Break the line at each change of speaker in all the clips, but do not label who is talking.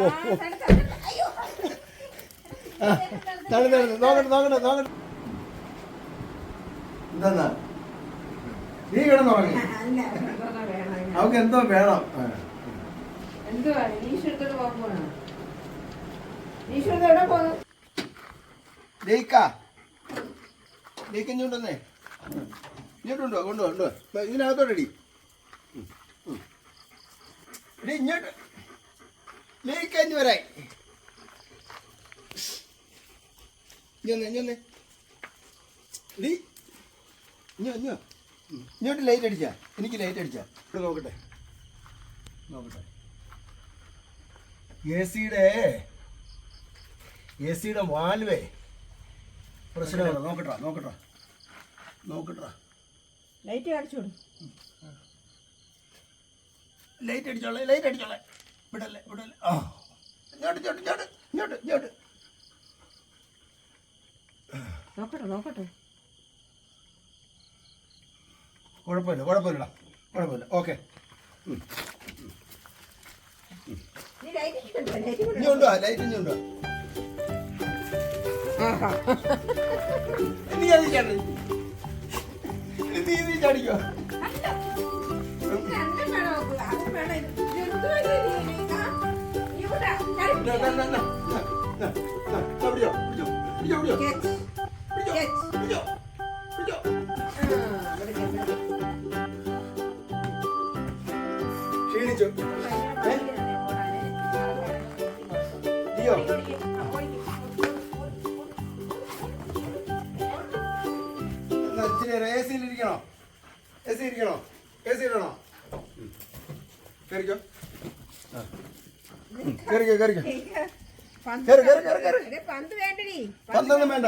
ഓ ഓ. തളി തളി നോക്കട്ടെ നോക്കട്ടെ നോക്കട്ടെ എന്താ നീ കിടന്നുറങ്ങി അവക്ക് എന്തോ വേണം. ഇങ്ങോട്ടൊന്നേ ഇങ്ങോട്ടുണ്ടോ കൊണ്ടോ കൊണ്ടുപോ ഇതിനകത്തോട്ടടി ഇങ്ങോട്ട്. ജയിക്ക ഇനി വരായി ഇഞ്ഞൊന്ന് ഇഞ്ഞൊന്ന് ഇടി ഇഞ്ഞോ ഇഞ്ഞോ ഇങ്ങോട്ട് ലൈറ്റ് അടിച്ചാ? എനിക്ക് ലൈറ്റ് അടിച്ചാ? ഇവിടെ നോക്കട്ടെ. നോക്കട്ടെ. എ സിയുടെ എ സിയുടെ വാൽവേ പ്രശ്നമാണ്. നോക്കട്ടാ നോക്കട്ടാ നോക്കട്ടാ.
ലൈറ്റ് അടിച്ചോളൂ
ലൈറ്റ് അടിച്ചോളെ ലൈറ്റ് അടിച്ചോളെ. വിടല്ലേ വിടല്ലേ. ഇങ്ങോട്ട് ഇങ്ങോട്ട് ഇങ്ങോട്ട് ഇങ്ങോട്ട്
നോക്കട്ടെ നോക്കട്ടെ.
കുഴപ്പമില്ല കുഴപ്പമില്ലടാ കുഴപ്പമില്ല. ഓക്കെ.
ലൈറ്റ്
നീ അത് ചാടിക്കോ
നീ ഇത് ചാടിക്കോ?
ക്ഷീണിച്ചു ജിയോ ഇച്ചിരി റേസിലിരിക്കണോ എ സി ഇരിക്കണോ എ സിയിലാണോ വേണ്ട.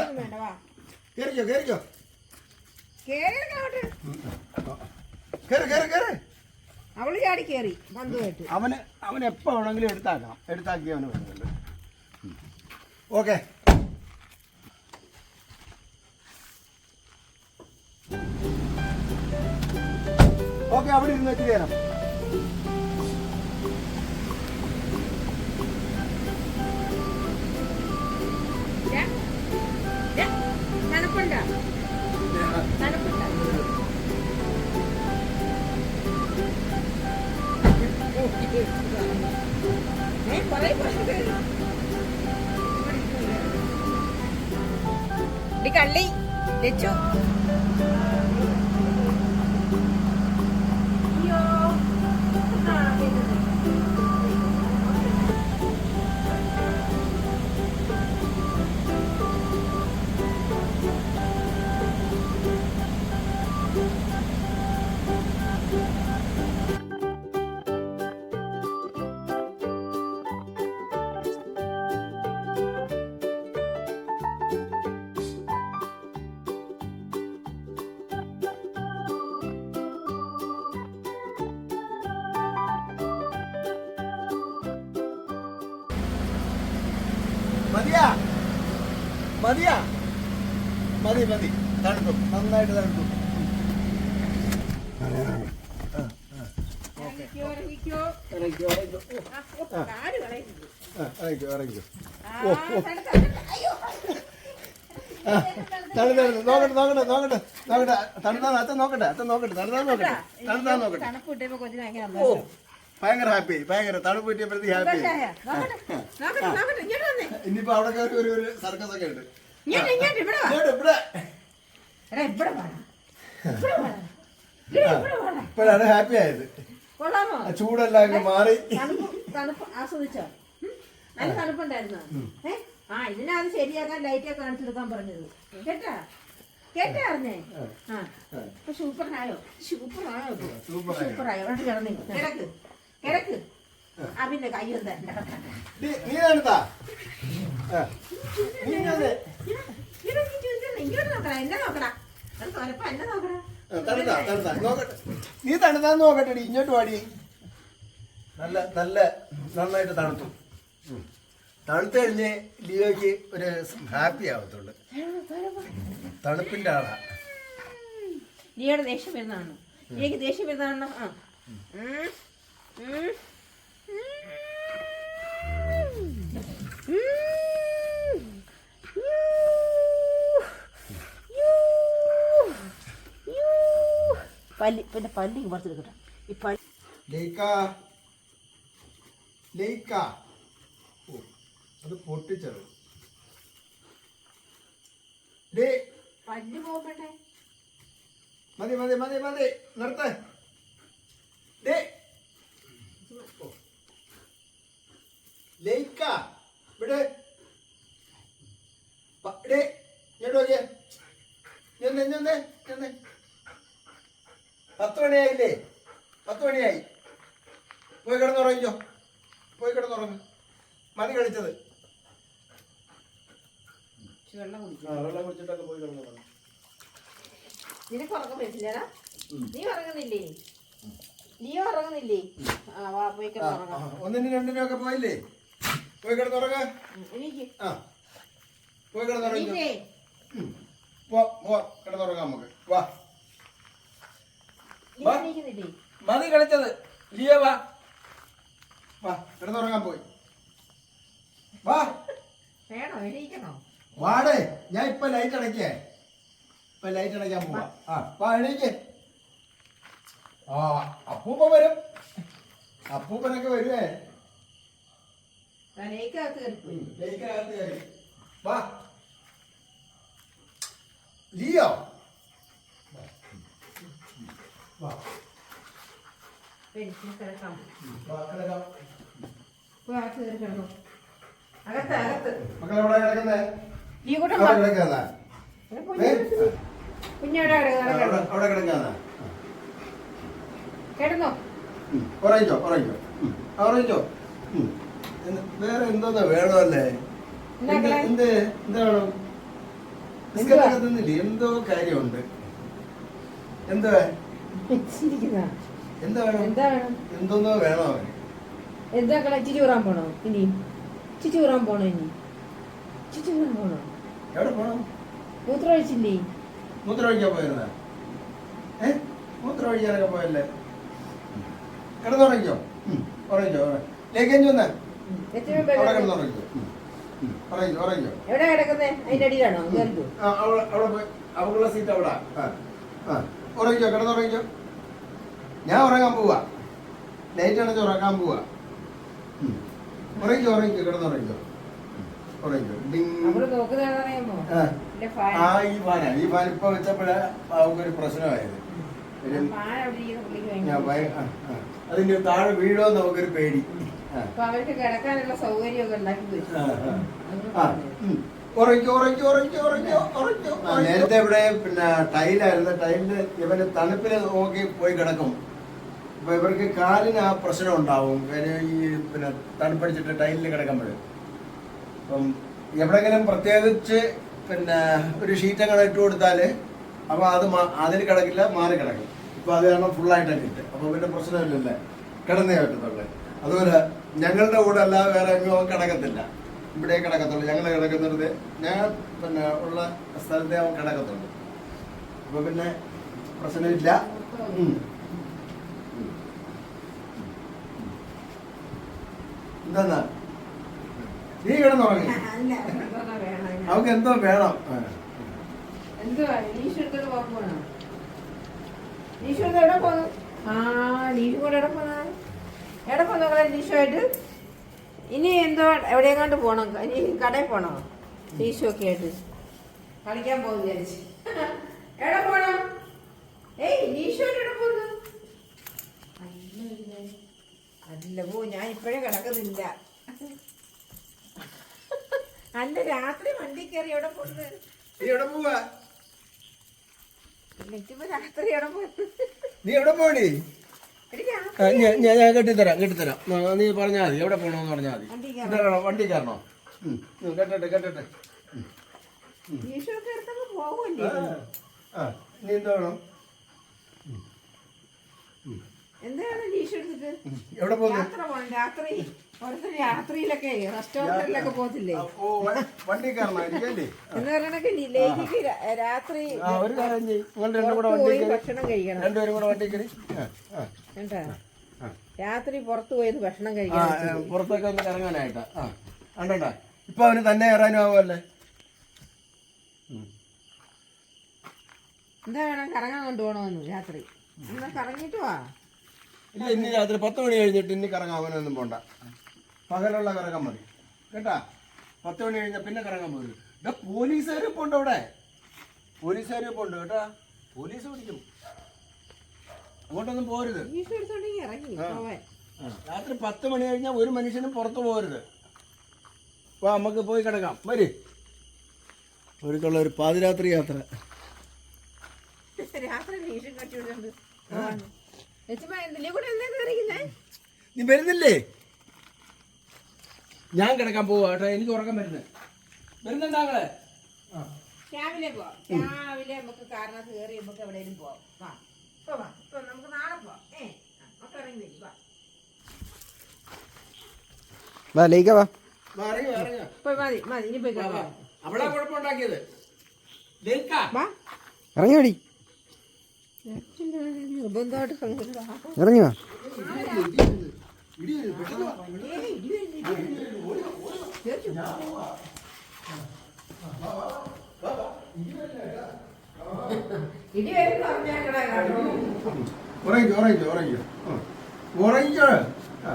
അവന് അവൻ എപ്പോ വേണമെങ്കിലും എടുത്താക്കാം. എടുത്താക്കി അവന് വരുന്നുണ്ട് ഓക്കെ. ഓക്കെ അവിടെ ഇരുന്നേക്ക് കയറാം.
കള്ളി ലച്ചോ.
മതിയാ മതിയാ മതി മതി തണുത്തു നന്നായിട്ട് തണുത്തു
ഇറങ്ങിക്കോ ഇറങ്ങിക്കോ ഓ
ഓ
തണുത്ത്
നോക്കട്ടെ നോക്കട്ടെ നോക്കട്ടെ നോക്കട്ടെ തണുത്താ അച്ഛൻ നോക്കട്ടെ അച്ഛൻ നോക്കട്ടെ തണുത്താ നോക്കട്ടെ തണുത്താ നോക്കട്ടെ ഓ ഭയങ്കര ഹാപ്പി ഭയങ്കര തണുപ്പ് കിട്ടിയപ്പോഴത്തേക്ക് ഹാപ്പി ഇനിയിപ്പോ അവിടെ സർക്കസ് ഒക്കെ ഉണ്ട്. ഇപ്പോഴാണ് ഹാപ്പി ആയത്. ചൂടെല്ലാം മാറി.
ആസ്വദിച്ചോ? നല്ല തണുപ്പുണ്ടായിരുന്നു? ആ ഇതിനത് ശരിയാക്കാൻ ലൈറ്റൊക്കെ കാണിച്ചെടുക്കാൻ പറഞ്ഞത്. കേട്ടാ? കേട്ടായിരുന്നേ ആ. സൂപ്പറായോ സൂപ്പറായോ
സൂപ്പറായോ
കിടന്നു. കിടക്ക്.
നീ തണുതാന്ന് നോക്കട്ടെ. ഇങ്ങോട്ട് പാടി നല്ല നല്ല നന്നായിട്ട് തണുത്തു. തണുത്തു കഴിഞ്ഞ് ലിയോക്ക് ഒരു ഹാപ്പി ആവത്തുള്ളു. തണുപ്പിന്റെ ആളാ.
ലിയോടെ ദേഷ്യം വരുന്നതാണോ? ലിയോക്ക് ദേഷ്യം വരുന്നതാണോ? ആ. പല്ലി പിന്നെ പല്ലി പറിച്ചെടുക്കട്ടെ ഈ പല്ലി
ലേക്ക. ഓ അത് പൊട്ടിച്ചത് മതി മതി മതി മതി. നിർത്തേ. ഇവിടെ. പ- ഡേ ഇങ്ങോട്ട് നോക്കിയേ ഞെന്ന് ഞെന്ന് ഞെന്ന് പത്ത് മണിയായില്ലേ? പത്ത് മണിയായി. പോയി കിടന്നുറങ്ങിക്കോ. പോയി കിടന്നുറങ്ങ്. മതി കളിച്ചത്
വെള്ളം കുടിക്കും.
വെള്ളം കുടിച്ചിട്ടൊക്കെ പോയി കിടന്നുറങ്ങും.
നിനക്ക് ഉറക്കം പറ്റില്ലടാ നീ ഉറങ്ങുന്നില്ലേ? നീ ഉറങ്ങുന്നില്ലേ? ആ വാ പോയി കിടന്നുറങ്ങാം.
ഒന്നിനും രണ്ടിനും ഒക്കെ പോയില്ലേ? പോയി കിടന്നുറങ്ങ ആ. പോയി ഉം. പോ പോ കിടന്നുറങ്ങാം നമുക്ക്. വാ. മതി കളിച്ചത്. ലിയ വാ. വാ കിടന്നുറങ്ങാൻ പോയി. വാ. വാടേ ഞാൻ ഇപ്പൊ ലൈറ്റ് അടയ്ക്കേ. ഇപ്പൊ ലൈറ്റ് അടയ്ക്കാൻ പോവാ. ആ വാ എണീക്ക്. ആ അപ്പൂപ്പ വരും. അപ്പൂപ്പനൊക്കെ വരുവേ.
തലേക്കകത്ത് കയറിപ്പോയി
ലൈറ്റിനകത്ത് കയറി വാ ലിയോ വാ
പിന്നെ കിടക്കാം
വാ കിടക്കാം
അകത്ത് കയറി കിടന്നു അകത്ത് അകത്ത്
മക്കളെവിടെ കിടക്കുന്നേ
ഈ കൂട്ടം
കിടക്കാന്നാ
കുഞ്ഞവിടെ
അവിടെ കിടക്കാന്നാ
കിടന്നോ
ഉറങ്ങിക്കോ ഉറങ്ങിക്കോ ഉം. വേറെ എന്തോന്നാ വേണമല്ലേ എന്ത്
എന്താ
എന്ത് എന്താ വേണം? നിസ്കാരമൊക്കെ തിന്നില്ലേ? എന്തോ കാര്യമുണ്ട്. എന്താ
എന്താ വേണം?
എന്തോന്നോ വേണോ
എന്താ ഊറാൻ പോണോ? ഇനി? ഊറാൻ പോണോ ഇനി? ഊറാൻ പോണോ?
എവിടെ പോണം?
മൂത്രം ഒഴിച്ചില്ലേ
മൂത്രം ഒഴിക്കാൻ പോയിരുന്ന? ഏ? മൂത്രം ഒഴിക്കാനൊക്കെ പോയല്ലേ കിടന്നുറങ്ങിക്കോ. ഉറങ്ങിക്കോ വന്നേ
എവിടെ അതിന്റെ അടിയിലാണോ?
സീറ്റ് അവിടെ ഉറങ്ങിക്കോ കിടന്നുറങ്ങിക്കോ ഞാൻ ഉറങ്ങാൻ പോവാ. ലൈറ്റ് അണച്ച് ഉറങ്ങാൻ പോവാ. ഉറങ്ങിക്കോ ഉറങ്ങിക്കോ കിടന്നുറങ്ങിക്കോ ആ. ഈ ഫാനാ. ഈ ഫാൻ ഇപ്പൊ വെച്ചപ്പോഴേ പ്രശ്നമായത്. അതിന്റെ താഴെ വീഴോ നമുക്കൊരു പേടി.
അപ്പൊ അവർക്ക് കിടക്കാനുള്ള സൗകര്യമൊക്കെ ഉണ്ടാക്കി വെച്ചു.
നേരത്തെ ഇവിടെ പിന്നെ ടൈലായിരുന്നു. ടൈലിന്റെ ഇവന് തണുപ്പിന് നോക്കി പോയി കിടക്കും. അപ്പൊ ഇവർക്ക് കാലിന് ആ പ്രശ്നം ഉണ്ടാവും. പിന്നെ ഈ പിന്നെ തണുപ്പടിച്ചിട്ട് ടൈലിൽ കിടക്കുമ്പോൾ. അപ്പം എവിടെങ്കിലും പ്രത്യേകിച്ച് പിന്നെ ഒരു ഷീറ്റ് അങ്ങനെ ഇട്ട് കൊടുത്താൽ അപ്പൊ അത് അതിന് അതിൽ കിടക്കില്ല മാറി കിടക്കും. ഇപ്പൊ അത് കാരണം ഫുള്ളായിട്ടൊക്കെ ഇട്ട്. അപ്പൊ പിന്നെ പ്രശ്നമില്ലല്ലേ? കിടന്നേ പറ്റത്തുള്ളൂ. അതുപോലെ ഞങ്ങളുടെ കൂടെ അല്ലാതെ വേറെ എങ്ങോ കിടക്കത്തില്ല. ഇവിടെ കിടക്കത്തുള്ളൂ. ഞങ്ങൾ കിടക്കുന്നിടത്ത് ഞാൻ പിന്നെ ഉള്ള സ്ഥലത്തെ അവൻ കിടക്കത്തുള്ളൂ. അപ്പൊ പിന്നെ പ്രശ്നമില്ല. എന്താ നീ കിടന്നുറങ്ങി. അവക്ക് എന്തോ വേണം.
ഈശ്വരത്തോടെ എടുത്ത് എവിടെ പോന്നു ആ നീ കൂടെ പോന്ന എവിടെ ലീഷു ആയിട്ട് ഇനി എന്തോ എവിടെയെങ്ങാണ്ട് പോണം? ഇനി കടയിൽ പോണോ? ലീഷു ഒക്കെ ആയിട്ട്. കളിക്കാൻ പോകും വിചാരിച്ച്. എവിടെ പോണം ഏയ് എവിടെ പോന്നു അല്ല പോ ഞാൻ ഇപ്പോഴേ കിടക്കുന്നില്ല. അല്ല രാത്രി വണ്ടി കയറി എവിടെ പോകുന്നത്
എവിടെ പോവാ?
രാത്രി എവിടെ പോകുന്നത്
നീ എവിടെ ആ, ഞാൻ കെട്ടിത്തരാം കെട്ടിത്തരാം. നീ പറഞ്ഞാൽ മതി. എവിടെ പോകണമെന്ന് പറഞ്ഞാൽ മതി.
വണ്ടി
കയറണോ കെട്ടട്ടെ കെട്ടട്ടെ. നീ എന്താ വേണം?
എന്താണ്
എവിടെ പോകുന്നു?
രാത്രി. ഓരോരുത്തർ രാത്രിയിലൊക്കെ റെസ്റ്റോറന്റിലൊക്കെ പോകത്തില്ലേ?
ഓ വണ്ടി
എന്ന് പറയണൊക്കെ ലേഖിക്ക് രാത്രി
ആ ഒരു കാര്യം ചെയ്യും. നിങ്ങൾ രണ്ടും കൂടെ
പുറത്ത്
വണ്ടി
പോയി
കയറി.
ഭക്ഷണം കഴിക്കണം.
രണ്ടുപേരും കൂടെ വണ്ടി കയറി. ആ ആ
കേട്ടാ
ആ.
രാത്രി പുറത്ത് പോയി ഒന്ന് ഭക്ഷണം
ആ
കഴിക്കണം.
ഏ, പുറത്തൊക്കെ ഒന്ന് ആ കണ്ടണ്ട? ഇപ്പൊ അവന് തന്നെ കയറാനും ആവുമല്ലേ?
എന്താ വേണം? കറങ്ങാൻ കൊണ്ടുപോകണമെന്ന് രാത്രി. എന്നാ കറങ്ങിട്ട് വാ.
ഇല്ല ഇനി രാത്രി പത്ത് മണി കഴിഞ്ഞിട്ട് ഇനി കറങ്ങാൻ അവനൊന്നും പോണ്ട. പകലുള്ള കറങ്ങാൻ മതി കേട്ടാ? പത്ത് മണി കഴിഞ്ഞാൽ പിന്നെ കറങ്ങാൻ പോകരുത് ഇതാ പോലീസുകാർ ഇപ്പോൾ ഉണ്ട് അവിടെ. പോലീസുകാർ ഇപ്പോൾ ഉണ്ട് കേട്ടാ? പോലീസ് പിടിക്കും. അങ്ങോട്ടൊന്നും പോരുത്. രാത്രി പത്ത് മണി കഴിഞ്ഞാൽ ഒരു മനുഷ്യനും പുറത്ത് പോരുത്. വാ നമുക്ക് പോയി കിടക്കാം. വരി. ഒരുക്കുള്ള ഒരു പാതിരാത്രി യാത്ര.
രാത്രി ഭീഷണി കട്ടിയുണ്ട് ലക്ഷ്മ എന്തിനെ കൂടെ എന്താ കയറിക്കുന്നേ
നീ വരുന്നില്ലേ ഞാൻ കിടക്കാൻ പോവാ കേട്ടോ. എനിക്ക് ഉറക്കം വരുന്നത് വരുന്നുണ്ടാങ്ങളെ ആ.
രാവിലെ പോവാം. രാവിലെ നമുക്ക് കാരണം കയറി നമുക്ക് എവിടെയും പോവാം. വാ. ഇപ്പൊ വാ. ഇപ്പൊ നമുക്ക് നാളെ പോവാം. ഏ. നമുക്ക് ഇറങ്ങി വരും. വാ.
വാ ലയിക്ക വാ.
പോയി മതി മതി. ഇനി പോയി
അവളാ കുഴപ്പമുണ്ടാക്കിയത്? ലേൽക്കാ.
വാ.
ഇറങ്ങി വേടി.
നിർബന്ധമായിട്ട്.
ഇറങ്ങി വാ.
ഉറങ്ങിക്കോ ഉറങ്ങിക്കോ ഉറങ്ങിക്കോ. ഉറങ്ങിക്കോ. ആ.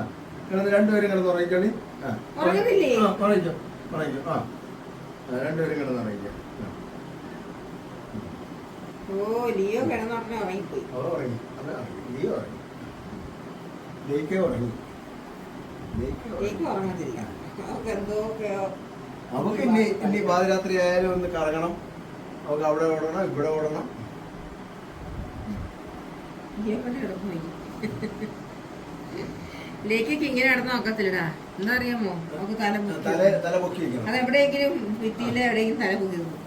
കിടന്ന് രണ്ടുപേരും കിടന്ന് ഉറങ്ങിക്കോളി ആ. ഉറങ്ങിക്കോ ഉറങ്ങിക്കോ. ആ. രണ്ടുപേരും കിടന്ന് ഉറങ്ങിക്കോ.
ഓ ലിയോ കിടന്നുടനെ ഉറങ്ങിപ്പോയി.
ഉറങ്ങി. ഉറങ്ങി. നീ ഉറങ്ങി. ലേക്കേ ഉറങ്ങി. ലേക്കേ
ഉറങ്ങത്തില്ല.
അവൾക്ക് ഇനി ഇനി പാതിരാത്രി ആയാലും ഒന്ന് കറങ്ങണം. നമുക്ക് അവിടെ ഓടണം ഇവിടെ ഓടണം.
ലേക്കൊക്കെ ഇങ്ങനെ നടന്നു നോക്കത്തില്ലടാ. എന്താ അറിയാമോ? നമുക്ക് തല
തല പൊക്കി വെക്കണം.
അതെവിടെയെങ്കിലും ഭിത്തിയിലെ എവിടെയെങ്കിലും തല പൊക്കി
തല പൊക്കി